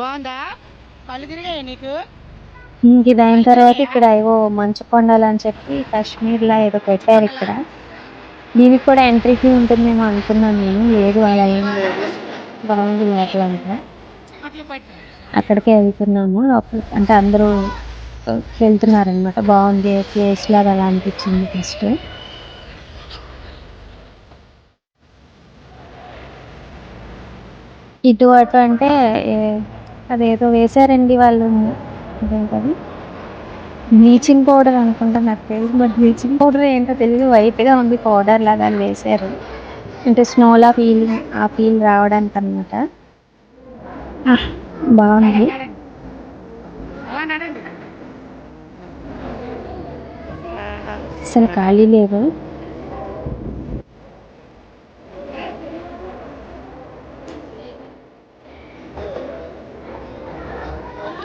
బాగుందా? కళ్ళు తిరిగాయి నీకు? ఇంక ఇది అయిన తర్వాత ఇక్కడ ఏవో మంచు కొండలు అని చెప్పి కాశ్మీర్లో ఏదో పెట్టారు ఇక్కడ. దీనికి కూడా ఎంట్రీ ఫీ ఉంటుందేమో అనుకున్నాను నేను. లేదు అలా ఏం లేదు. బాగుంది లోపల అంతా. అట్లా పట్టు. అక్కడికే వెళ్తున్నాము. లోపల అంటే అందరూ వెళ్తున్నారు అనమాట బాగుంది ప్లేస్ లాగా అలా అనిపించింది ఫస్ట్ ఇటు అటు అంటే అదేదో వేశారండి వాళ్ళు. అదేంటది? బ్లీచింగ్ పౌడర్ అనుకుంటా నాకు తెలియదు బట్ బ్లీచింగ్ పౌడర్ ఏంటో తెలియదు వైట్గా ఉంది పౌడర్ లాగా అది వేశారు. అంటే స్నోలా ఫీలింగ్ ఆ ఫీల్ రావడానికి అనమాట బాగుంది. అసలు ఖాళీ లేదు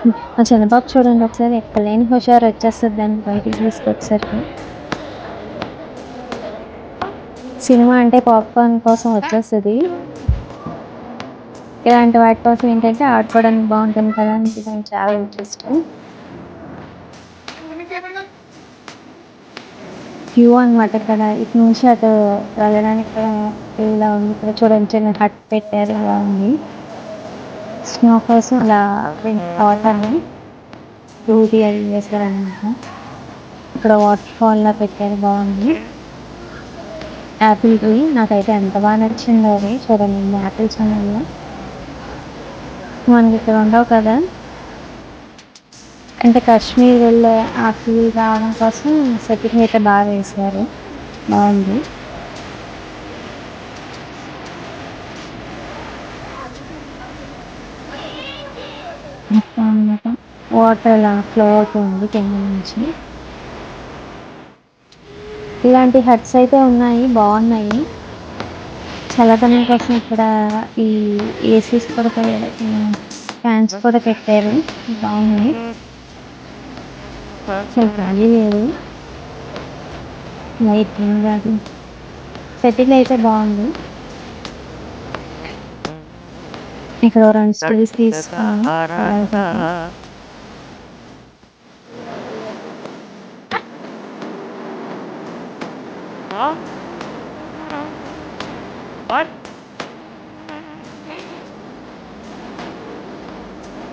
మా చంద్రబాబు చూడండి ఒకసారి ఎక్కలేని హుషారు వచ్చేస్తుంది దాన్ని బయటికి తీసుకొచ్చేసరికి సినిమా అంటే పాప్కార్న్ కోసం వచ్చేస్తుంది. ఇలాంటి వాటి కోసం ఏంటంటే ఆడుకోవడానికి బాగుంటుంది కదా అని దానికి చాలా ఇంట్రెస్ట్ వ్యూ అనమాట ఇక్కడ. ఇటు నుంచి అటు వెళ్ళడానికి ఇలా ఉంది. ఇక్కడ చూడండి చిన్న హట్ పెట్టారు ఇలా ఉంది. స్నో కోసం ఇలా వాటర్ని బ్యూటీ అది చేశారనమాట ఇక్కడ వాటర్ ఫాల్ లా పెట్టారు బాగుంది యాపిల్ ట్రీ నాకైతే ఎంత బాగా నచ్చిందో అది చూడండి ఇన్ని యాపిల్స్ ఉన్నాయి మనకి ఇక్కడ ఉండవు కదా అంటే కాశ్మీర్ వెళ్ళే ఆ ఫీల్ రావడం కోసం సెట్టింగ్ అయితే బాగా వేశారు బాగుంది మొత్తం అన్నమాట వాటర్ అలా ఫ్లో అవుతుంది కింద నుంచి. ఇలాంటి హట్స్ అయితే ఉన్నాయి బాగున్నాయి. చల్లదనం కోసం ఇక్కడ ఈ ఏసీస్ కూడా ఫ్యాన్స్ కూడా పెట్టారు. బాగున్నాయి. అసలు ఖాళీ లేదు. లైటింగ్ అది సెటిల్ అయితే బాగుంది. ఇక్కడ రెండు స్టిల్స్ తీసుకున్నాను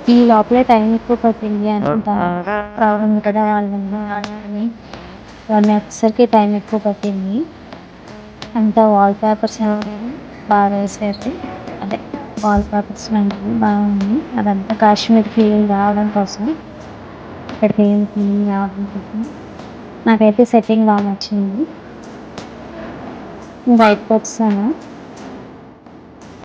ఈ లోపలే టైం ఎక్కువ పట్టింది అనుకుంటా. రావడం కదా వాళ్ళని. వాళ్ళని వచ్చేసరికి టైం ఎక్కువ పట్టింది. అంతా వాల్ పేపర్స్ బాగా వేసారు అదే వాల్ పేపర్స్ లాంటివి బాగుంది. అదంతా కాశ్మీర్ ఫీలింగ్ రావడం కోసం ఇక్కడ ఫీల్ ఫీలింగ్ రావడం కోసం. నాకైతే సెట్టింగ్ బాగా నచ్చింది. బయటకు వచ్చాను